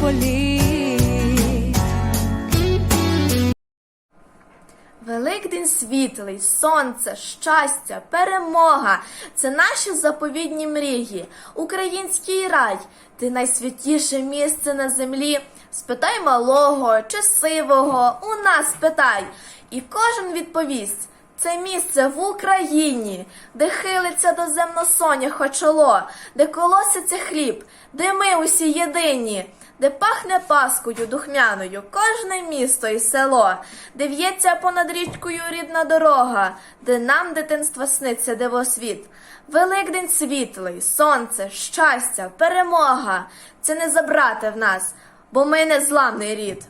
полі. Великдень світлий, сонце, щастя, перемога це наші заповідні мрії, український рай, ти найсвятіше місце на землі. Спитай малого чи сивого, у нас питай, і кожен відповість. Це місце в Україні, де хилиться до земносоняхо чоло, де колоситься хліб, де ми усі єдині, де пахне паскою духмяною кожне місто і село, де в'ється понад річкою рідна дорога, де нам дитинство сниться дивосвіт. Великдень світлий, сонце, щастя, перемога це не забрати в нас, бо ми не зламний рід.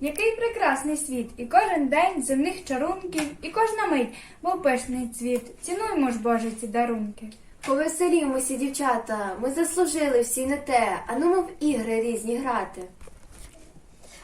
Який прекрасний світ, і кожен день земних чарунків, і кожна мить, мов пишний цвіт. Цінуймо ж Боже ці дарунки. Повеселімося, дівчата, ми заслужили всі не те, а ну в ігри різні грати.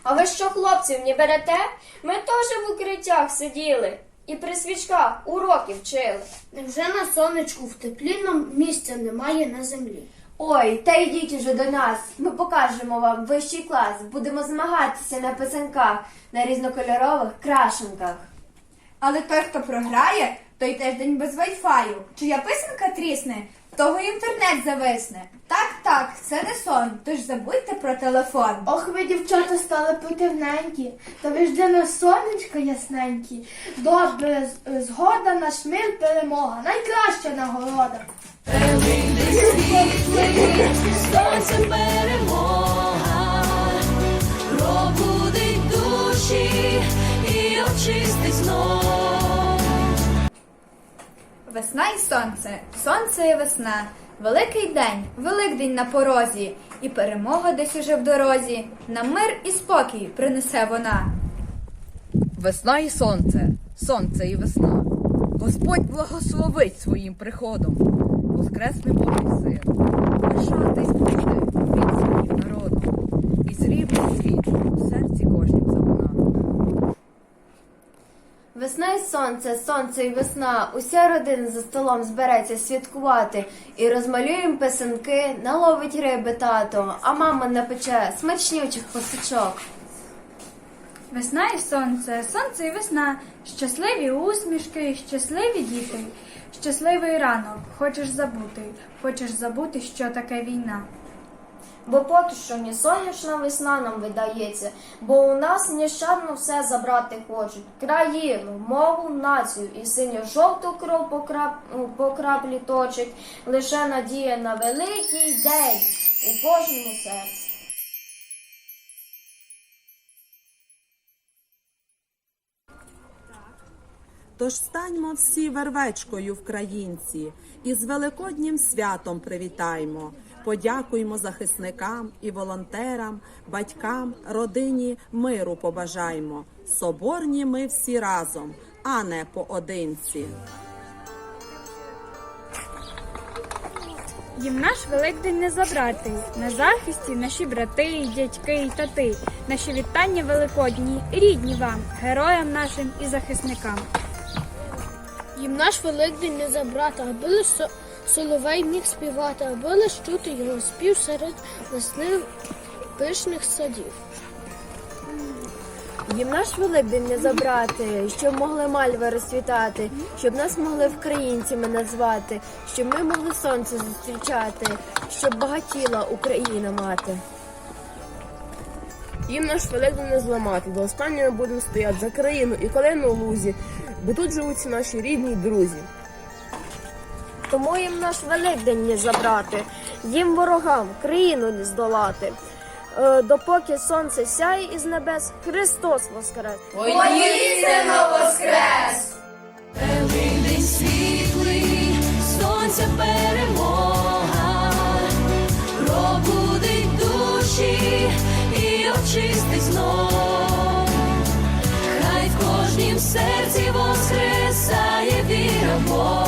А ви що, хлопців, не берете? Ми теж в укриттях сиділи і при свічках уроки вчили. Невже на сонечку в теплі нам місця немає на землі? Ой, та йдіть уже до нас. Ми покажемо вам вищий клас. Будемо змагатися на писанках, на різнокольорових крашенках. Але той, хто програє, той теж день без вайфаю. Чия писанка трісне, в того інтернет зависне. Так, так, це не сон, тож забудьте про телефон. Ох, ви, дівчата, стали потемненькі, та ви ж для нас сонечко ясненькі. Добре, згода, наш мир, перемога, найкраща нагорода. Сонце перемога, пробудить душі і очистить знов. Весна і сонце, сонце і весна. Великий день, великдень на порозі, і перемога десь уже в дорозі. Нам мир і спокій принесе вона. Весна і сонце, сонце і весна. Господь благословить своїм приходом. воскресний Божий син. Пишатись буде він своїм народом. І срібний світ у серці кожнім загона. Весна і сонце, і весна. Уся родина за столом збереться святкувати. І розмалюємо писанки, наловить риби тато, а мама напече смачнючих пасочок. Весна і сонце, сонце і весна, щасливі усмішки, щасливі діти, щасливий ранок. Хочеш забути, хочеш забути, що таке війна. Бо поки що ні сонячна весна нам видається, бо у нас нещадно все забрати хочуть. Країну, мову, націю і синьо-жовту кров по, крап... ну, по краплі точить. Лише надія на великий день у кожному серці. Тож станьмо всі вервечкою вкраїнці і з великоднім святом привітаймо. Подякуймо захисникам і волонтерам, батькам, родині миру побажаймо. Соборні ми всі разом, а не поодинці. Їм наш Великдень не забрати. На захисті наші брати, дядьки і тати. Наші вітання великодні, рідні вам, героям нашим і захисникам. Їм наш великдень не забрати, аби лиш соловей міг співати, аби лиш чути його спів серед весни пишних садів. Їм наш великдень не забрати, щоб могли мальви розцвітати, щоб нас могли українцями назвати, щоб ми могли сонце зустрічати, щоб багатіла Україна мати. Їм наш великдень не зламати, до останнього будемо стояти за країну і колено у лузі, бо тут живуть наші рідні й друзі. Тому їм наш великдень не забрати, їм ворогам країну не здолати. Е, Допоки сонце сяє із небес, Христос воскрес! Великдень світлий, сонця перемога, і знов. Хай в кожнім серці воскресає віра Бога